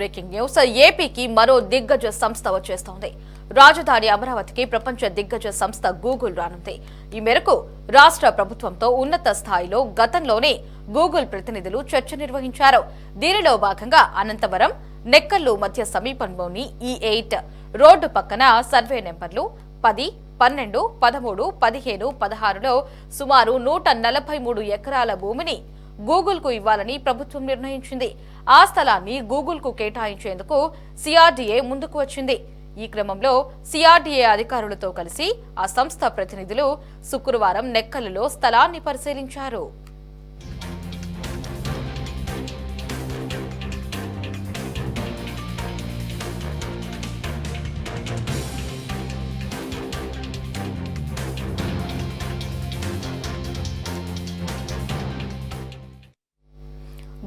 Breaking news. ఏపీకి మరో దిగ్గజ సంస్థ వచ్చేస్తోంది. రాజధాని అమరావతికి ప్రపంచ దిగ్గజ సంస్థ గూగుల్ రానుంది. ఈ మేరకు రాష్ట్ర ప్రభుత్వంతో ఉన్నత స్థాయిలో గతంలోనే గూగుల్ ప్రతినిధులు చర్చ నిర్వహించారు. దీనిలో భాగంగా అనంతవరం నెక్కల్లు మధ్య సమీపంలోని e ఈ ఎయిట్ రోడ్డు పక్కన సర్వే నెంబర్లు పది పన్నెండు పదమూడు పదిహేను పదహారులో సుమారు నూట నలభై మూడు ఎకరాల భూమిని గూగుల్కు ఇవ్వాలని ప్రభుత్వం నిర్ణయించింది. ఆ స్థలాన్ని గూగుల్కు కేటాయించేందుకు సిఆర్డీఏ ముందుకు వచ్చింది. ఈ క్రమంలో సిఆర్డీఏ అధికారులతో కలిసి ఆ సంస్థ ప్రతినిధులు శుక్రవారం నెక్కలలో స్థలాన్ని పరిశీలించారు.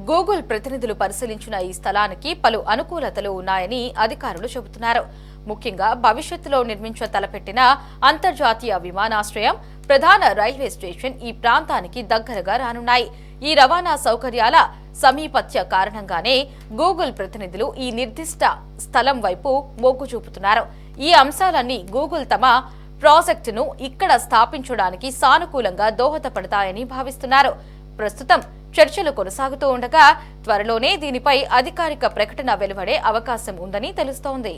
గూగుల్ ప్రతినిధులు పరిశీలించిన ఈ స్థలానికి పలు అనుకూలతలు ఉన్నాయని అధికారులు చెబుతున్నారు. ముఖ్యంగా భవిష్యత్తులో నిర్మించ తలపెట్టిన అంతర్జాతీయ విమానాశ్రయం ప్రధాన రైల్వే స్టేషన్ ఈ ప్రాంతానికి దగ్గరగా రానున్నాయి. ఈ రవాణా సౌకర్యాల సమీపత్య కారణంగానే గూగుల్ ప్రతినిధులు ఈ నిర్దిష్ట స్థలం వైపు మొగ్గు చూపుతున్నారు. ఈ అంశాలన్నీ గూగుల్ తమ ప్రాజెక్టును ఇక్కడ స్థాపించడానికి సానుకూలంగా దోహదపడతాయని భావిస్తున్నారు. ప్రస్తుతం చర్చలు కొనసాగుతూ ఉండగా త్వరలోనే దీనిపై అధికారిక ప్రకటన వెలువడే అవకాశం ఉందని తెలుస్తోంది.